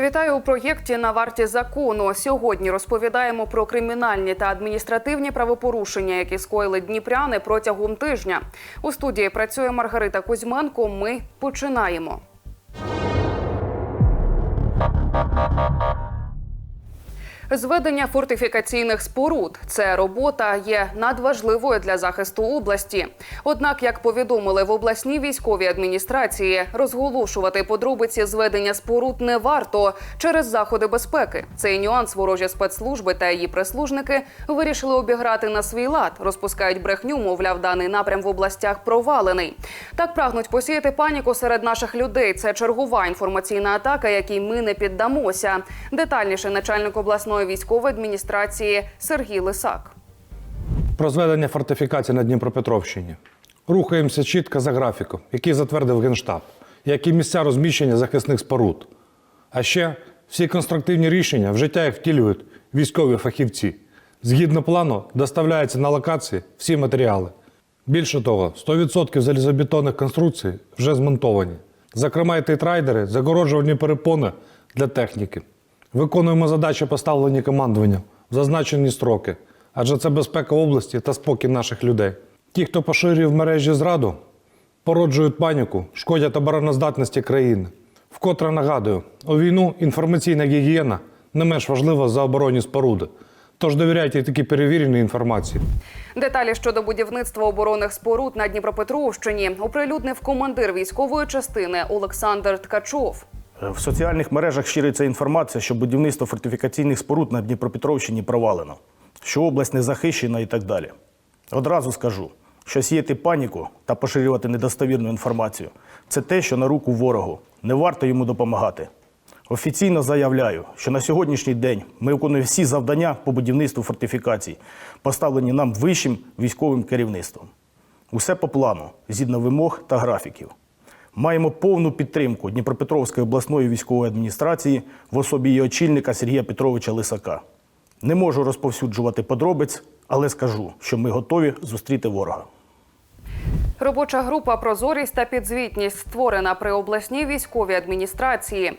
Вітаю у проєкті на варті закону. Сьогодні розповідаємо про кримінальні та адміністративні правопорушення, які скоїли дніпряни протягом тижня. У студії працює Маргарита Кузьменко. Ми починаємо. Зведення фортифікаційних споруд це робота є надважливою для захисту області. Однак, як повідомили в обласній військовій адміністрації, розголошувати подробиці зведення споруд не варто через заходи безпеки. Цей нюанс ворожі спецслужби та її прислужники вирішили обіграти на свій лад. Розпускають брехню, мовляв, даний напрям в областях провалений. Так прагнуть посіяти паніку серед наших людей. Це чергова інформаційна атака, якій ми не піддамося. Детальніше начальник обласної військової адміністрації Сергій Лисак. Про зведення фортифікацій на Дніпропетровщині. Рухаємося чітко за графіком, який затвердив Генштаб, як і місця розміщення захисних споруд. А ще всі конструктивні рішення в життя їх втілюють військові фахівці. Згідно плану, доставляються на локації всі матеріали. Більше того, 100% залізобетонних конструкцій вже змонтовані. Зокрема, і тейтрайдери, загороджувальні перепони для техніки. Виконуємо задачі, поставлені командуванням в зазначені строки, адже це безпека області та спокій наших людей. Ті, хто поширює в мережі зраду, породжують паніку, шкодять обороноздатності країни. Вкотре нагадую, у війну інформаційна гігієна не менш важлива за оборонні споруди. Тож довіряйте такій перевіреній інформації. Деталі щодо будівництва оборонних споруд на Дніпропетровщині оприлюднив командир військової частини Олександр Ткачов. В соціальних мережах шириться інформація, що будівництво фортифікаційних споруд на Дніпропетровщині провалено, що область не захищена і так далі. Одразу скажу, що сіяти паніку та поширювати недостовірну інформацію це те, що на руку ворогу. Не варто йому допомагати. Офіційно заявляю, що на сьогоднішній день ми виконуємо всі завдання по будівництву фортифікацій, поставлені нам вищим військовим керівництвом. Усе по плану, згідно вимог та графіків. Маємо повну підтримку Дніпропетровської обласної військової адміністрації в особі її очільника Сергія Петровича Лисака. Не можу розповсюджувати подробиць, але скажу, що ми готові зустріти ворога. Робоча група Прозорість та підзвітність створена при обласній військовій адміністрації.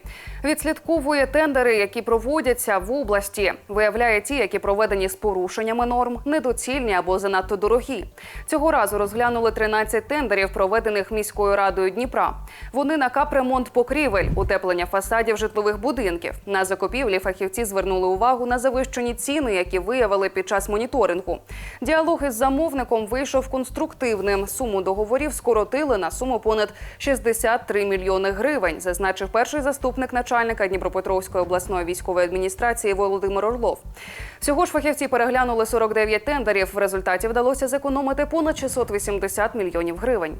Відслідковує тендери, які проводяться в області. Виявляє ті, які проведені з порушеннями норм, недоцільні або занадто дорогі. Цього разу розглянули 13 тендерів, проведених міською радою Дніпра. Вони на капремонт покрівель, утеплення фасадів житлових будинків. На закупівлі фахівці звернули увагу на завищені ціни, які виявили під час моніторингу. Діалог із замовником вийшов конструктивним. Суму договорів скоротили на суму понад 63 мільйони гривень, зазначив перший заступник начальника Дніпропетровської обласної військової адміністрації Володимир Орлов. Всього ж фахівці переглянули 49 тендерів. В результаті вдалося зекономити понад 680 мільйонів гривень.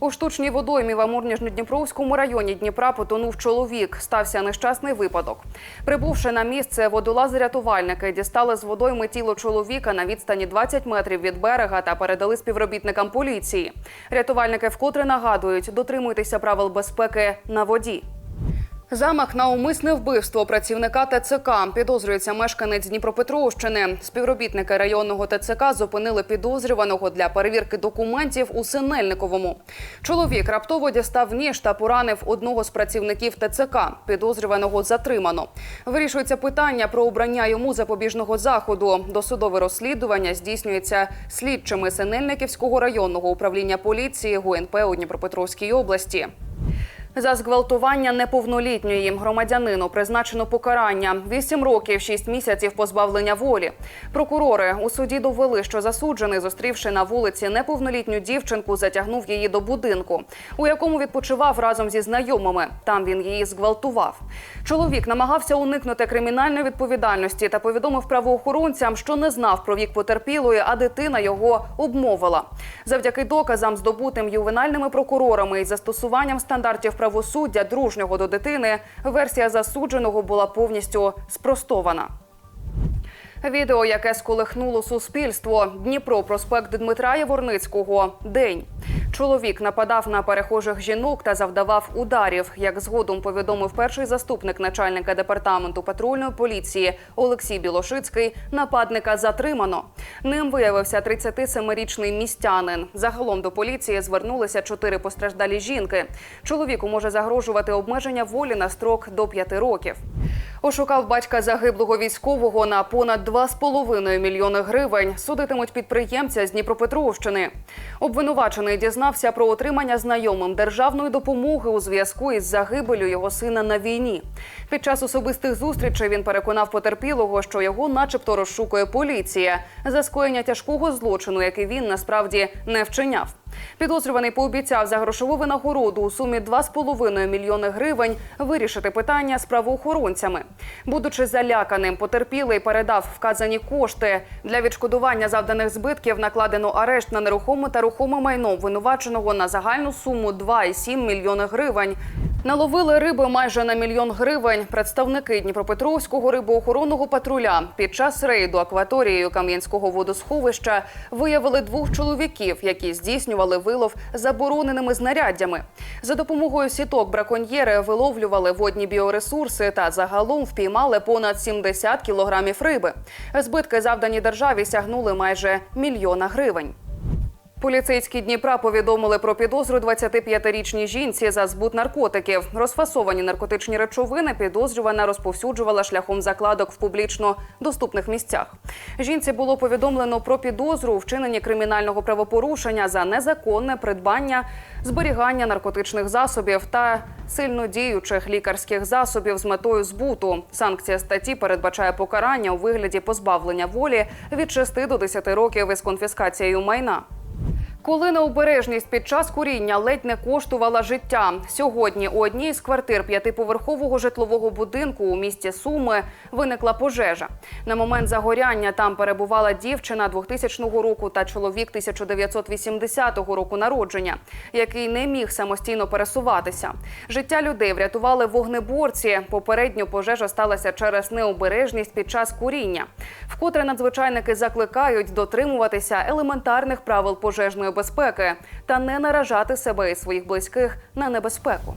У штучній водоймі в Амурніжньодніпровському районі Дніпра потонув чоловік. Стався нещасний випадок. Прибувши на місце, водолази-рятувальники дістали з водойми тіло чоловіка на відстані 20 метрів від берега та передали співробітникам поліції. Рятувальники вкотре нагадують, дотримуйтеся правил безпеки на воді. Замах на умисне вбивство працівника ТЦК підозрюється мешканець Дніпропетровщини. Співробітники районного ТЦК зупинили підозрюваного для перевірки документів у Синельниковому. Чоловік раптово дістав ніж та поранив одного з працівників ТЦК. Підозрюваного затримано. Вирішується питання про обрання йому запобіжного заходу. Досудове розслідування здійснюється слідчими Синельниківського районного управління поліції ГУНП у Дніпропетровській області. За зґвалтування неповнолітньої громадянину призначено покарання 8 років 6 місяців позбавлення волі. Прокурори у суді довели, що засуджений, зустрівши на вулиці неповнолітню дівчинку, затягнув її до будинку, у якому відпочивав разом зі знайомими. Там він її зґвалтував. Чоловік намагався уникнути кримінальної відповідальності та повідомив правоохоронцям, що не знав про вік потерпілої, а дитина його обмовила. Завдяки доказам, здобутим ювенальними прокурорами і застосуванням стандартів правосуддя дружнього до дитини, версія засудженого була повністю спростована. Відео, яке сколихнуло суспільство. Дніпро, проспект Дмитра Яворницького. День. Чоловік нападав на перехожих жінок та завдавав ударів. Як згодом повідомив перший заступник начальника департаменту патрульної поліції Олексій Білошицький, нападника затримано. Ним виявився 37-річний містянин. Загалом до поліції звернулися чотири постраждалі жінки. Чоловіку може загрожувати обмеження волі на строк до п'яти років. Ошукав батька загиблого військового на понад 2,5 мільйони гривень. Судитимуть підприємця з Дніпропетровщини. Обвинувачений дізнався про отримання знайомим державної допомоги у зв'язку із загибелю його сина на війні. Під час особистих зустрічей він переконав потерпілого, що його, начебто, розшукує поліція за скоєння тяжкого злочину, який він насправді не вчиняв. Підозрюваний пообіцяв за грошову винагороду у сумі 2,5 мільйони гривень вирішити питання з правоохоронцями. Будучи заляканим, потерпілий передав вказані кошти для відшкодування завданих збитків. Накладено арешт на нерухоме та рухоме майно винуваченого на загальну суму 2,7 мільйони гривень. Наловили риби майже на мільйон гривень. Представники Дніпропетровського рибоохоронного патруля під час рейду акваторією Кам'янського водосховища виявили двох чоловіків, які здійснювали вилов забороненими знаряддями. За допомогою сіток браконьєри виловлювали водні біоресурси та загалом впіймали понад 70 кілограмів риби. Збитки завдані державі сягнули майже мільйона гривень. Поліцейські Дніпра повідомили про підозру 25-річній жінці за збут наркотиків. Розфасовані наркотичні речовини підозрювана розповсюджувала шляхом закладок в публічно доступних місцях. Жінці було повідомлено про підозру у вчиненні кримінального правопорушення за незаконне придбання, зберігання наркотичних засобів та сильнодіючих лікарських засобів з метою збуту. Санкція статті передбачає покарання у вигляді позбавлення волі від 6 до 10 років із конфіскацією майна. Коли необережність під час куріння ледь не коштувала життя. Сьогодні у одній з квартир п'ятиповерхового житлового будинку у місті Суми виникла пожежа. На момент загоряння там перебувала дівчина 2000 року та чоловік 1980 року народження, який не міг самостійно пересуватися. Життя людей врятували вогнеборці. Попередньо пожежа сталася через необережність під час куріння. Вкотре надзвичайники закликають дотримуватися елементарних правил пожежної безпеки та не наражати себе і своїх близьких на небезпеку.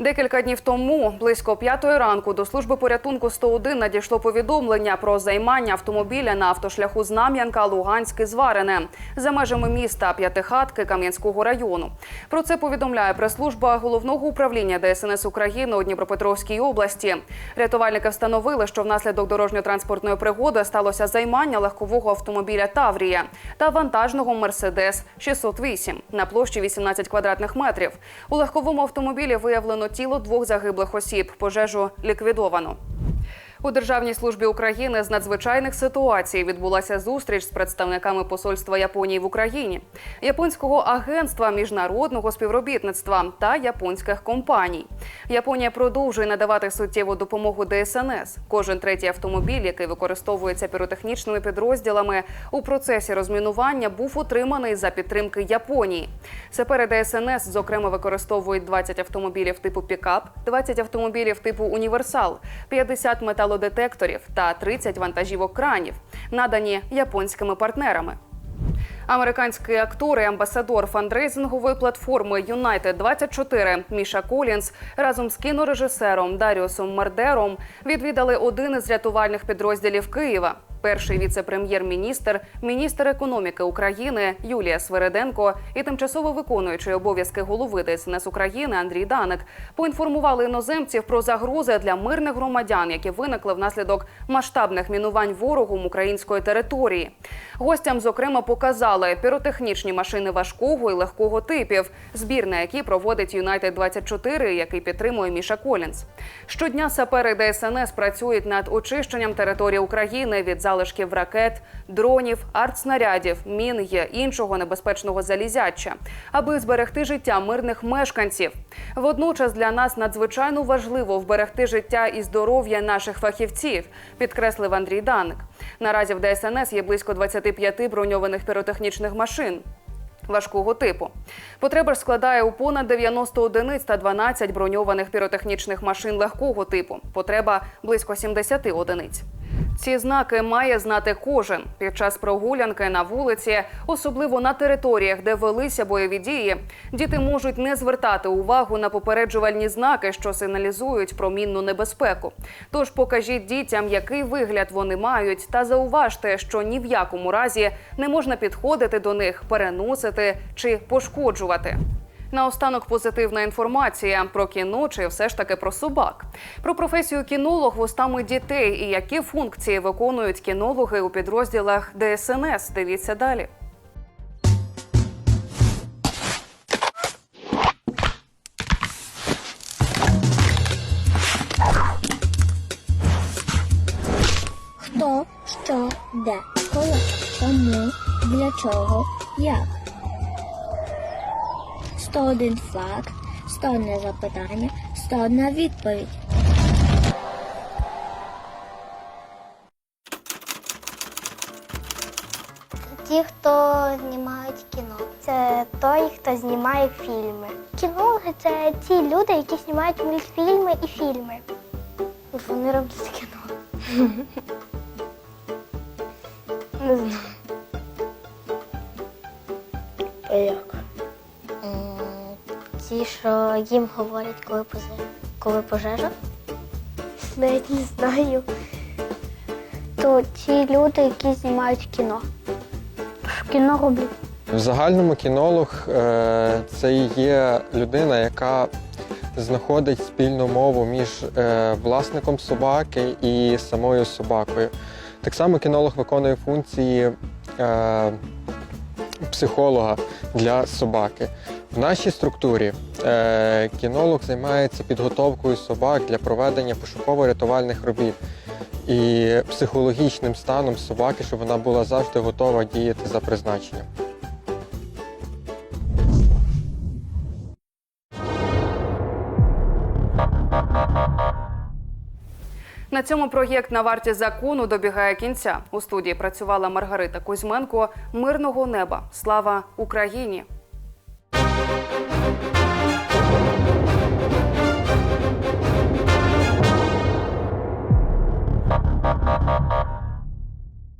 Декілька днів тому, близько п'ятої ранку, до служби порятунку 101 надійшло повідомлення про займання автомобіля на автошляху Знам'янка Луганське Зварене за межами міста П'ятихатки Кам'янського району. Про це повідомляє прес-служба головного управління ДСНС України у Дніпропетровській області. Рятувальники встановили, що внаслідок дорожньо-транспортної пригоди сталося займання легкового автомобіля Таврія та вантажного Мерседес 608 на площі 18 квадратних метрів. У легковому автомобілі виявлено тіло двох загиблих осіб. Пожежу ліквідовано. У Державній службі України з надзвичайних ситуацій відбулася зустріч з представниками посольства Японії в Україні, японського агентства міжнародного співробітництва та японських компаній. Японія продовжує надавати суттєву допомогу ДСНС. Кожен третій автомобіль, який використовується піротехнічними підрозділами у процесі розмінування, був отриманий за підтримки Японії. Сапери ДСНС, зокрема, використовують 20 автомобілів типу пікап, 20 автомобілів типу універсал, 50 металодетекторів та 30 вантажівок кранів, надані японськими партнерами. Американський актор і амбасадор фандрейзингової платформи United 24 Міша Колінс разом з кінорежисером Даріусом Мардером відвідали один із рятувальних підрозділів Києва. Перший віце-прем'єр-міністр, міністр економіки України Юлія Свереденко і тимчасово виконуючий обов'язки голови ДСНС України Андрій Даник поінформували іноземців про загрози для мирних громадян, які виникли внаслідок масштабних мінувань ворогом української території. Гостям, зокрема, показали піротехнічні машини важкого і легкого типів, збір на які проводить Юнайтед 24 який підтримує Міша Колінс. Щодня сапери ДСНС працюють над очищенням території України від залишків ракет, дронів, артснарядів, мін і іншого небезпечного залізяча, аби зберегти життя мирних мешканців. Водночас для нас надзвичайно важливо вберегти життя і здоров'я наших фахівців, підкреслив Андрій Даник. Наразі в ДСНС є близько 25 броньованих піротехнічних машин. Важкого типу потреба ж складає у понад 90 одиниць та 12 броньованих піротехнічних машин легкого типу. Потреба близько 70 одиниць. Ці знаки має знати кожен під час прогулянки на вулиці, особливо на територіях, де велися бойові дії. Діти можуть не звертати увагу на попереджувальні знаки, що сигналізують про мінну небезпеку. Тож покажіть дітям, який вигляд вони мають, та зауважте, що ні в якому разі не можна підходити до них, переносити чи пошкоджувати. Наостанок позитивна інформація про кіно чи все ж таки про собак. Про професію кінолог вустами дітей і які функції виконують кінологи у підрозділах ДСНС. Дивіться далі. Хто, що, де, коли, кому, для чого, як. 101 факт, 101 запитання, 101 відповідь. Ті, хто знімають кіно, це той, хто знімає фільми. Кінологи це ті люди, які знімають мультфільми і фільми. Вони роблять кіно. Не знаю. Ті, що їм говорять, коли пожежа. Коли пожежа? Навіть не знаю. То ті люди, які знімають кіно. Кіно роблять. В загальному кінолог е, це є людина, яка знаходить спільну мову між е, власником собаки і самою собакою. Так само кінолог виконує функції е, психолога для собаки. В нашій структурі е, кінолог займається підготовкою собак для проведення пошуково-рятувальних робіт і психологічним станом собаки, щоб вона була завжди готова діяти за призначенням. На цьому проєкт на варті закону добігає кінця. У студії працювала Маргарита Кузьменко. Мирного неба. Слава Україні!